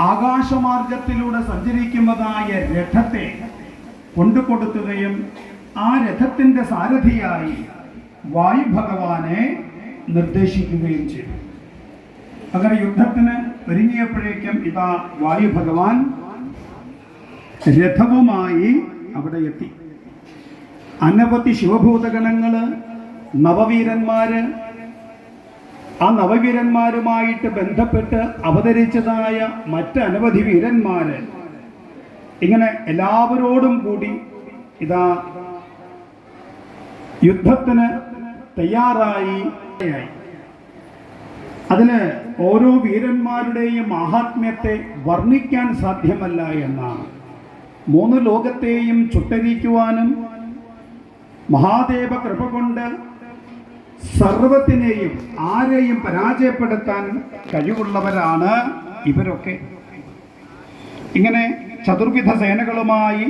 ആകാശമാർഗത്തിലൂടെ സഞ്ചരിക്കുന്നതായ രഥത്തെ കൊണ്ടുകൊടുക്കുകയും ആ രഥത്തിന്റെ സാരഥിയായി വായു ഭഗവാനെ നിർദ്ദേശിക്കുകയും ചെയ്തു. അങ്ങനെ യുദ്ധത്തിന് ഒരുങ്ങിയപ്പോഴേക്കും ഇതാ വായു ഭഗവാൻ രഥവുമായി അവിടെ എത്തി. അനവധി ശിവഭൂതഗണങ്ങൾ നവവീരന്മാര് ആ നവവീരന്മാരുമായിട്ട് ബന്ധപ്പെട്ട് അവതരിച്ചതായ മറ്റനവധി വീരന്മാര്. ഇങ്ങനെ എല്ലാവരോടും കൂടി ഇതാ യുദ്ധത്തിന് തയ്യാറായി. അതിന് ഓരോ വീരന്മാരുടെയും മഹാത്മ്യത്തെ വർണിക്കാൻ സാധ്യമല്ല എന്നാണ്. മൂന്ന് ലോകത്തെയും ചുട്ടരിക്കുവാനും മഹാദേവ കൃപ കൊണ്ട് സർവത്തിനെയും ആരെയും പരാജയപ്പെടുത്താൻ കഴിവുള്ളവരാണ് ഇവരൊക്കെ. ഇങ്ങനെ ചതുർവിധ സേനകളുമായി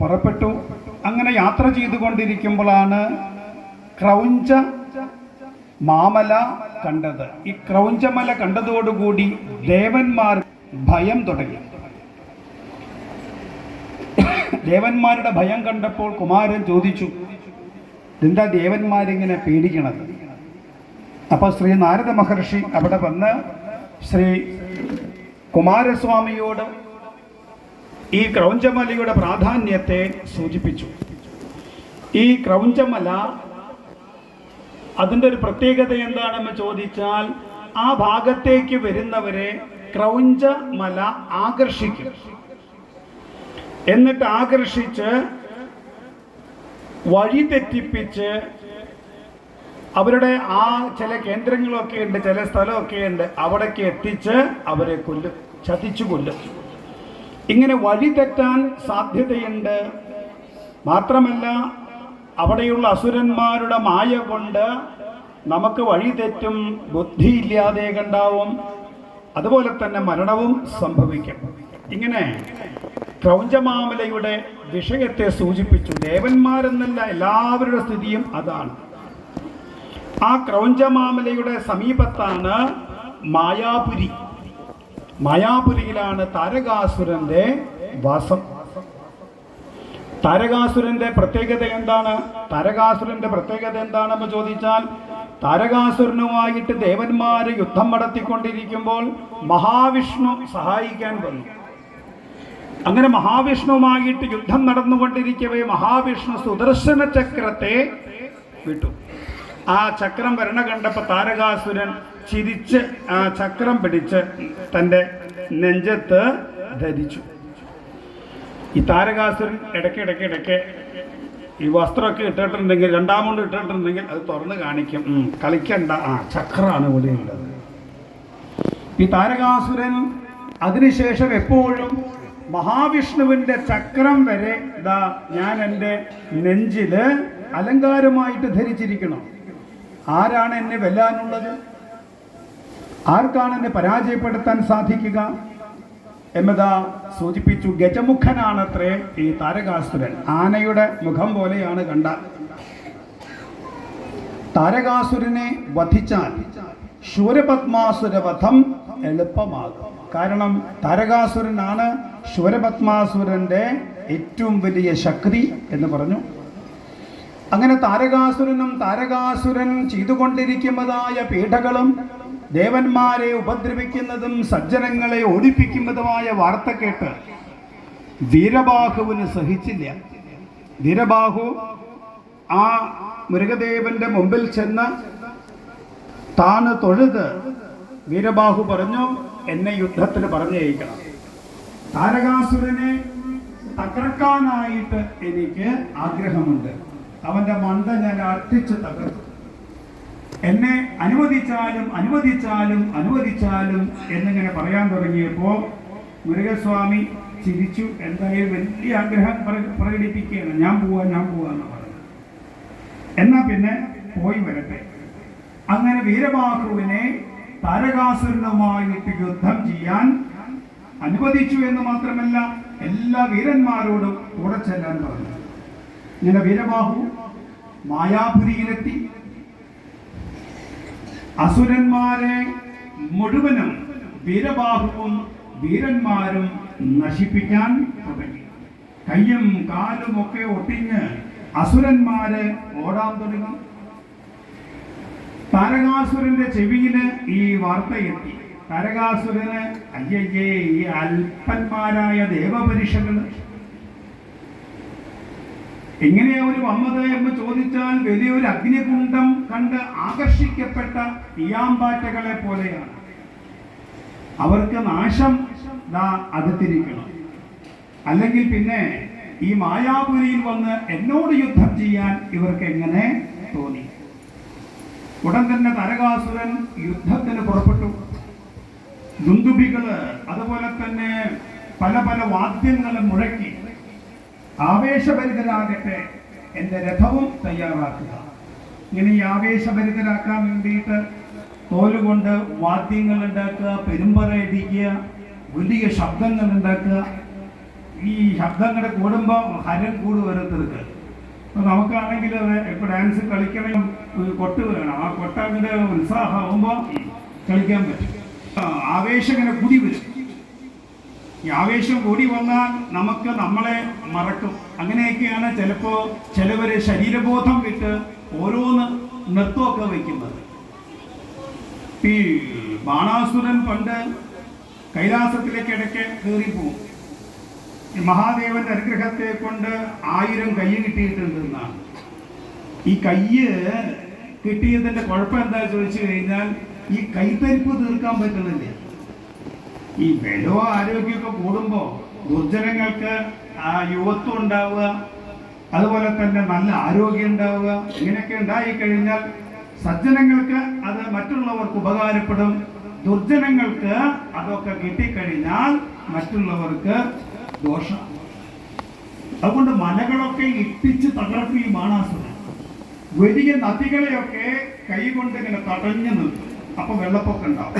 പുറപ്പെട്ടു. അങ്ങനെ യാത്ര ചെയ്തുകൊണ്ടിരിക്കുമ്പോഴാണ് ക്രൗഞ്ച മാമല കണ്ടത്. ഈ ക്രൗഞ്ചമല കണ്ടതോടുകൂടി ദേവന്മാർ ഭയം തുടങ്ങി. ദേവന്മാരുടെ ഭയം കണ്ടപ്പോൾ കുമാരൻ ചോദിച്ചു എന്താ ദേവന്മാരിങ്ങനെ പേടിക്കണത് അപ്പൊ ശ്രീ നാരദ മഹർഷി അവിടെ വന്ന് ശ്രീ കുമാരസ്വാമിയോട് ഈ ക്രൗഞ്ചമലയുടെ പ്രാധാന്യത്തെ സൂചിപ്പിച്ചു. ഈ ക്രൗഞ്ചമല അതിന്റെ ഒരു പ്രത്യേകത എന്താണെന്ന് ചോദിച്ചാൽ ആ ഭാഗത്തേക്ക് വരുന്നവരെ ക്രൗഞ്ചമല ആകർഷിക്കും. എന്നിട്ട് ആകർഷിച്ച് വഴി തെറ്റിപ്പിച്ച് അവരുടെ ആ ചില കേന്ദ്രങ്ങളൊക്കെ ഉണ്ട് ചില സ്ഥലമൊക്കെ ഉണ്ട് അവിടേക്ക് എത്തിച്ച് അവരെ കൊല്ലും ചതിച്ചു കൊല്ലും. ഇങ്ങനെ വഴി തെറ്റാൻ സാധ്യതയുണ്ട്. മാത്രമല്ല അവിടെയുള്ള അസുരന്മാരുടെ മായ കൊണ്ട് നമുക്ക് വഴി തെറ്റും ബുദ്ധിയില്ലാതെ കണ്ടാവും. അതുപോലെ തന്നെ മരണവും സംഭവിക്കും. ഇങ്ങനെ ക്രൗഞ്ചമാമലയുടെ വിഷയത്തെ സൂചിപ്പിച്ചു. ദേവന്മാരെന്നല്ല എല്ലാവരുടെ സ്ഥിതിയും അതാണ്. ആ ക്രൗഞ്ചമാമലയുടെ സമീപത്താണ് മായാപുരി. മായാപുരിയിലാണ് താരകാസുരന്റെ വാസം. താരകാസുരന്റെ പ്രത്യേകത എന്താണ്? താരകാസുരന്റെ പ്രത്യേകത എന്താണെന്ന് ചോദിച്ചാൽ താരകാസുരനുമായിട്ട് ദേവന്മാര് യുദ്ധം നടത്തിക്കൊണ്ടിരിക്കുമ്പോൾ മഹാവിഷ്ണു സഹായിക്കാൻ വന്നു. അങ്ങനെ മഹാവിഷ്ണുവുമായിട്ട് യുദ്ധം നടന്നുകൊണ്ടിരിക്കവേ മഹാവിഷ്ണു സുദർശന ചക്രത്തെ വിട്ടു. ആ ചക്രം വരണ കണ്ടപ്പോൾ താരകാസുരൻ ചിരിച്ച് ആ ചക്രം പിടിച്ച് തന്റെ നെഞ്ചത്ത് ധരിച്ചു. ഈ താരകാസുരൻ ഇടയ്ക്ക് ഇടയ്ക്ക് ഇടയ്ക്ക് ഈ വസ്ത്രമൊക്കെ ഇട്ടിട്ടുണ്ടെങ്കിൽ രണ്ടാമൂണ്ട് ഇട്ടിട്ടുണ്ടെങ്കിൽ അത് തുറന്ന് കാണിക്കും. കളിക്കണ്ട. ആ ചക്രമാണ് ഇവിടെ ഉള്ളത്. ഈ താരകാസുരൻ അതിനുശേഷം എപ്പോഴും മഹാവിഷ്ണുവിന്റെ ചക്രം വരെ ഇതാ ഞാൻ എന്റെ നെഞ്ചിൽ അലങ്കാരമായിട്ട് ധരിച്ചിരിക്കണം. ആരാണ് എന്നെ വെല്ലാനുള്ളത്? ആർക്കാണ് എന്നെ പരാജയപ്പെടുത്താൻ സാധിക്കുക? എന്നതാ സൂചിപ്പിച്ചു ഗജമുഖനാണത്രേ ഈ താരകാസുരൻ. ആനയുടെ മുഖം പോലെയാണ് കണ്ട. താരകാസുരനെ വധിച്ചാൽ ശൂരപത്മാസുരവധം എളുപ്പമാകും. കാരണം താരകാസുരനാണ് ശൂരപത്മാസുരന്റെ ഏറ്റവും വലിയ ശക്തി എന്ന് പറഞ്ഞു. അങ്ങനെ താരകാസുരനും താരകാസുരൻ ചെയ്തുകൊണ്ടിരിക്കുന്നതായ പീഠകളും ദേവന്മാരെ ഉപദ്രവിക്കുന്നതും സജ്ജനങ്ങളെ ഓടിപ്പിക്കുന്നതുമായ വാർത്ത കേട്ട് വീരബാഹുവിന് സഹിച്ചില്ല. വീരബാഹു ആ മൃഗദേവന്റെ മുമ്പിൽ ചെന്ന് താന് തൊഴുത് വീരബാഹു പറഞ്ഞു എന്നെ യുദ്ധത്തിന് പറഞ്ഞയക്കണം. താരകാസുരനെ തകർക്കാനായിട്ട് എനിക്ക് ആഗ്രഹമുണ്ട്. അവന്റെ മണ്ട ഞാൻ അർത്ഥിച്ച് തകർത്തു എന്നെ അനുവദിച്ചാലും അനുവദിച്ചാലും അനുവദിച്ചാലും എന്നിങ്ങനെ പറയാൻ തുടങ്ങിയപ്പോൾ മുരുകസ്വാമി ചിരിച്ചു എന്തായാലും വലിയ ആഗ്രഹം പ്ര- പ്രകടിപ്പിക്കുകയാണ്. ഞാൻ പോവാ ഞാൻ പോവാന്ന് പറഞ്ഞു. എന്നാ പിന്നെ പോയി വരട്ടെ. അങ്ങനെ വീരബാഹുവിനെ താരകാസുരനുമായിട്ട് യുദ്ധം ചെയ്യാൻ അനുവദിച്ചു എന്ന് മാത്രമല്ല എല്ലാ വീരന്മാരോടും കൂടെ ചെല്ലാൻ പറഞ്ഞു. ഇങ്ങനെ വീരബാഹു മായാപുരിയിലെത്തി. അസുരന്മാരെ മുഴുവനും വീരബാഹുവും വീരന്മാരും നശിപ്പിക്കാൻ തുടങ്ങി. കയ്യും കാലും ഒക്കെ ഒട്ടിഞ്ഞ് അസുരന്മാരെ ഓടാൻ തുടങ്ങും. താരകാസുരന്റെ ചെവിയിൽ ഈ വാർത്ത എത്തി. താരകാസുരന് അയ്യയ്യേ ഈ അല്പന്മാരായ ദേവപരീക്ഷകൾ എങ്ങനെയാ അവർ വന്നത് എന്ന് ചോദിച്ചാൽ വലിയൊരു അഗ്നികുണ്ഡം കണ്ട് ആകർഷിക്കപ്പെട്ട ഇയാമ്പാറ്റകളെ പോലെയാണ്. അവർക്ക് നാശം ദാ അടുത്തിരിക്കണം അല്ലെങ്കിൽ പിന്നെ ഈ മായാപുരിയിൽ വന്ന് എന്നോട് യുദ്ധം ചെയ്യാൻ ഇവർക്ക് എങ്ങനെ തോന്നി? ഉടൻ തന്നെ തരകാസുരൻ യുദ്ധത്തിന് പുറപ്പെട്ടു. ദുന്ദുബികൾ അതുപോലെ തന്നെ പല പല വാദ്യങ്ങളും മുഴക്കി ആവേശഭരിതരാകട്ടെ എന്റെ രഥവും തയ്യാറാക്കുക. ഇങ്ങനെ ഈ ആവേശഭരിതരാക്കാൻ വേണ്ടിയിട്ട് തോലുകൊണ്ട് വാദ്യങ്ങൾ ഉണ്ടാക്കുക പെരുമ്പറ ഇടിക്കുക വലിയ ശബ്ദങ്ങൾ ഉണ്ടാക്കുക. ഈ ശബ്ദങ്ങൾ കൂടുമ്പോൾ ഹരം കൂട് വരുത്തർക്ക് അപ്പൊ നമുക്കാണെങ്കിൽ ഇപ്പോൾ ഡാൻസ് കളിക്കണം ഒരു കൊട്ട് വേണം. ആ കൊട്ട അങ്ങനെ ഉത്സാഹമാകുമ്പോൾ കളിക്കാൻ പറ്റും. ആവേശങ്ങനെ കൂടി വരും. ഈ ആവേശം കൂടി വന്നാൽ നമുക്ക് നമ്മളെ മറക്കും. അങ്ങനെയൊക്കെയാണ് ചിലപ്പോ ചിലവര് ശരീരബോധം വിട്ട് ഓരോന്ന് നൃത്തമൊക്കെ വയ്ക്കുന്നത്. ഈ ബാണാസുരൻ പണ്ട് കൈലാസത്തിലേക്ക് ഇടയ്ക്ക് കയറിപ്പോവും മഹാദേവന്റെ അനുഗ്രഹത്തെ കൊണ്ട് ആയിരം കൈ കിട്ടിയിട്ടുണ്ട് എന്നാണ്. ഈ കയ്യ് കിട്ടിയതിന്റെ കുഴപ്പം എന്താ ചോദിച്ചു കഴിഞ്ഞാൽ ഈ കൈത്തരിപ്പ് തീർക്കാൻ പറ്റുന്നില്ല. ഈ ബലവും ആരോഗ്യമൊക്കെ കൂടുമ്പോൾ ദുർജനങ്ങൾക്ക് ആ യുവത്വം ഉണ്ടാവുക അതുപോലെ തന്നെ നല്ല ആരോഗ്യം ഉണ്ടാവുക ഇങ്ങനെയൊക്കെ ഉണ്ടായി കഴിഞ്ഞാൽ സജ്ജനങ്ങൾക്ക് അത് മറ്റുള്ളവർക്ക് ഉപകാരപ്പെടും. ദുർജനങ്ങൾക്ക് അതൊക്കെ കിട്ടിക്കഴിഞ്ഞാൽ മറ്റുള്ളവർക്ക് ദോഷം. അതുകൊണ്ട് മലകളൊക്കെ ഇട്ടിച്ച് തകർക്കുകയും ബാണാസുരൻ വലിയ നദികളെയൊക്കെ കൈകൊണ്ട് ഇങ്ങനെ തടഞ്ഞു നിർത്തും അപ്പൊ വെള്ളപ്പൊക്കം ഉണ്ടാവും.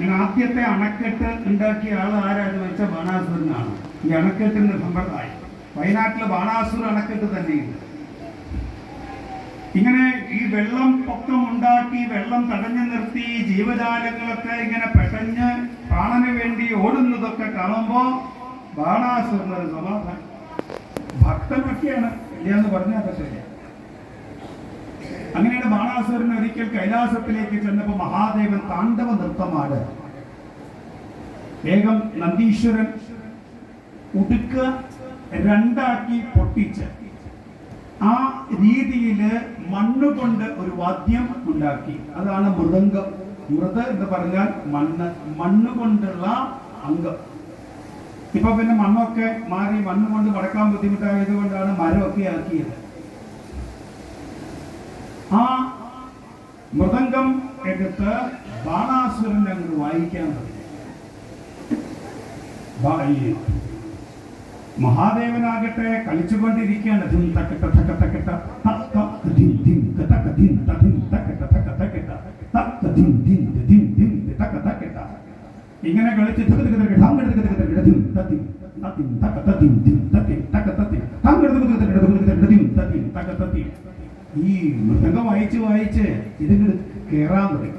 ഞാൻ ആദ്യത്തെ അണക്കെട്ട് ഉണ്ടാക്കിയ ആൾ ആരാന്ന് വെച്ചാൽ ബാണാസുരനാണ്. ഈ അണക്കെട്ടിന്റെ സമ്പ്രദായം വയനാട്ടിലെ ബാണാസുര അണക്കെട്ട് തന്നെയുണ്ട്. ഇങ്ങനെ ഈ വെള്ളം പൊക്കം ഉണ്ടാക്കി വെള്ളം തടഞ്ഞു നിർത്തി ജീവജാലങ്ങളൊക്കെ ഇങ്ങനെ പെട്ടഞ്ഞ് പ്രാണന് വേണ്ടി ഓടുന്നതൊക്കെ കാണുമ്പോ ബാണാസുരനൊരു സമാധാനം ഭക്തനൊക്കെയാണ്. ഇല്ലയെന്ന് പറഞ്ഞാൽ പറ്റില്ല അങ്ങനെയാണ് ബാണാസുരൻ ഒരിക്കൽ കൈലാസത്തിലേക്ക് ചെന്നപ്പോൾ മഹാദേവൻ താണ്ഡവ നൃത്തമാണ് വേഗം നന്ദീശ്വരൻ ഉടുക്ക രണ്ടാക്കി പൊട്ടിച്ച് ആ രീതിയിൽ മണ്ണുകൊണ്ട് ഒരു വാദ്യം ഉണ്ടാക്കി. അതാണ് മൃദംഗം. മൃത എന്ന് പറഞ്ഞാൽ മണ്ണ്. മണ്ണ് കൊണ്ടുള്ള അംഗം. ഇപ്പൊ പിന്നെ മണ്ണൊക്കെ മാറി മണ്ണ് കൊണ്ട് മടക്കാൻ ബുദ്ധിമുട്ടായത് കൊണ്ടാണ് മരമൊക്കെ ആക്കിയത്. ആ മൃദംഗം എടുത്ത് ബാണാസുരന്റെ അങ്ങോട്ട് വായിക്കാൻ തുടങ്ങി മഹാദേവനാകട്ടെ കളിച്ചു കളിച്ചുകൊണ്ടിരിക്കുകയാണ് ഇങ്ങനെ കളിച്ച് ഈ മൃതകം വായിച്ച് വായിച്ച് ഇതിങ്ങോട്ട് കേറാൻ തുടങ്ങി.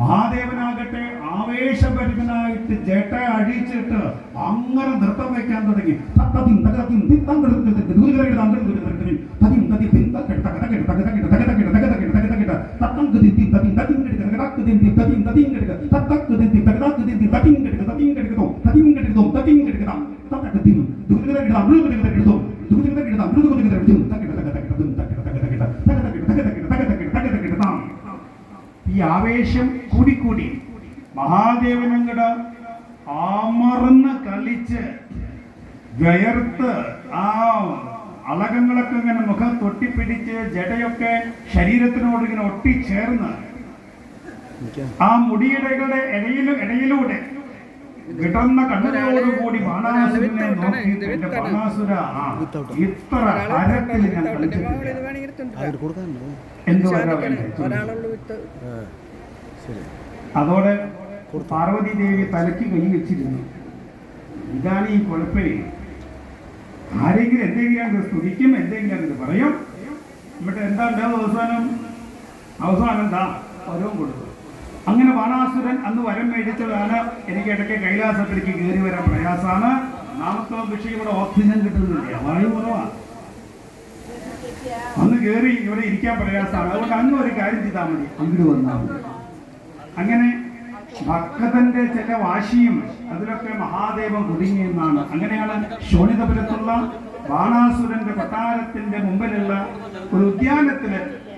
മഹാദേവനാകട്ടെ ആവേശഭരിതനായിട്ട് ചേട്ട അഴിച്ചിട്ട് അങ്ങനെ നൃത്തം വയ്ക്കാൻ തുടങ്ങി. ഈ ആവേശം കൂടിക്കൂടി. മഹാദേവനങ്ങട് അമർന്ന് കളിച്ച് വയർത്ത് ആ അളകങ്ങളൊക്കെ ഇങ്ങനെ മുഖം തൊട്ടിപ്പിടിച്ച് ജടയൊക്കെ ശരീരത്തിനോട് ഇങ്ങനെ ഒട്ടിച്ചേർന്ന് ആ മുടിയിടകളുടെ ഇടയിലും ഇടയിലൂടെ വിടർന്ന കണ്ണുകളോടുകൂടി ബാണാസുരനെ നോക്കി എന്റെ ബാണാസുര ഇത്ര ഹരത്തിൽ ഞാൻ അതോടെ പാർവതി ദേവി തലയ്ക്ക് കൈ വെച്ചിരുന്നു. ഇതാണ് ഈ കുഴപ്പേ. ആരെങ്കിലും എന്തെങ്കിലും അങ്ങ് സ്തുതിക്കും എന്തെങ്കിലും അങ്ങനെ പറയും. എന്നിട്ട് എന്താ ഉണ്ടാവും അവസാനം? അവസാനം എന്താ പരവും കൊടുക്കും അങ്ങനെ ബാണാസുരൻ അന്ന് വരം മേടിച്ചതാണ്. എനിക്ക് ഇടയ്ക്ക് കൈലാസത്തിലേക്ക് കയറി വരാൻ പ്രയാസമാണ്. നാമത്തോ പക്ഷേ ഇവിടെ ഓക്സിജൻ കിട്ടുന്നില്ല വായു കുറവാണ് അന്ന് കയറി ഇവിടെ ഇരിക്കാൻ പ്രയാസമാണ്. അതുകൊണ്ട് അങ്ങ് ഒരു കാര്യം ചെയ്താൽ മതി. അങ്ങോട്ട് വന്നാൽ മതി. അങ്ങനെ ഭക്തന്റെ ചില വാശിയും അതിലൊക്കെ മഹാദേവൻ കുടുങ്ങിയെന്നാണ് അങ്ങനെയാണ് ശോണിതപുരത്തുള്ള ബാണാസുരന്റെ കൊട്ടാരത്തിന്റെ മുമ്പിലുള്ള ഒരു ഉദ്യാനത്തിൽ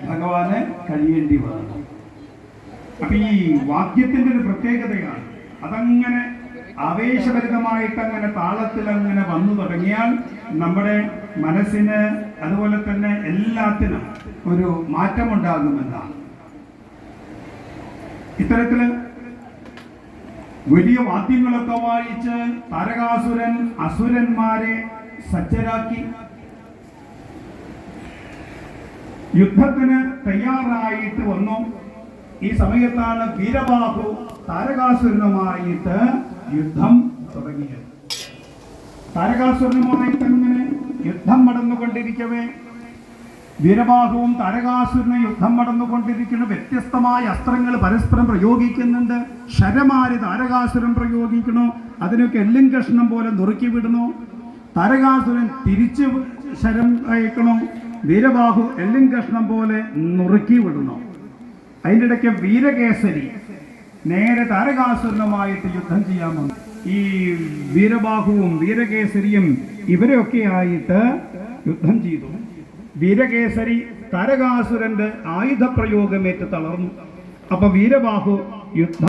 ഭഗവാന് കഴിയേണ്ടി വന്നു അപ്പൊ ഈ വാക്യത്തിന്റെ ഒരു പ്രത്യേകതയാണ്. അതങ്ങനെ ആവേശഭരിതമായിട്ട് അങ്ങനെ താളത്തിൽ അങ്ങനെ വന്നു തുടങ്ങിയാൽ നമ്മുടെ മനസ്സിന് അതുപോലെ തന്നെ എല്ലാത്തിനും ഒരു മാറ്റമുണ്ടാകുമെന്നാണ്. ഇത്തരത്തിൽ വലിയ വാദ്യങ്ങളൊക്കെ വായിച്ച് താരകാസുരൻ അസുരന്മാരെ സജ്ജരാക്കി. യുദ്ധത്തിന് തയ്യാറായിട്ട് വന്നു. ഈ സമയത്താണ് വീരബാഹു താരകാസുരനുമായിട്ട് യുദ്ധം തുടങ്ങിയത്. താരകാസുരനുമായിട്ട് അങ്ങനെ യുദ്ധം നടന്നുകൊണ്ടിരിക്കവേ? വീരബാഹുവും താരകാസുരനും യുദ്ധം നടന്നുകൊണ്ടിരിക്കുന്ന. വ്യത്യസ്തമായ അസ്ത്രങ്ങൾ പരസ്പരം പ്രയോഗിക്കുന്നുണ്ട്. ശരമാരി താരകാസുരൻ പ്രയോഗിക്കണോ അതിനൊക്കെ എല്ലും കഷ്ണം പോലെ നുറുക്കി വിടുന്നു. താരകാസുരൻ തിരിച്ച് ശരം അയക്കണോ വീരബാഹു എല്ലും കഷ്ണം പോലെ നുറുക്കി വിടണോ അതിന്റെ ഇടയ്ക്ക് വീരകേസരി നേരെ താരകാസുരനുമായിട്ട് യുദ്ധം ചെയ്യാൻ വന്നു. ഈ വീരബാഹുവും വീരകേസരിയും ഇവരെയൊക്കെ ആയിട്ട് യുദ്ധം ചെയ്തു. വീരകേസരി താരകാസുരന്റെ ആയുധപ്രയോഗമേറ്റ് തളർന്നു. അപ്പൊ വീരബാഹു യുദ്ധം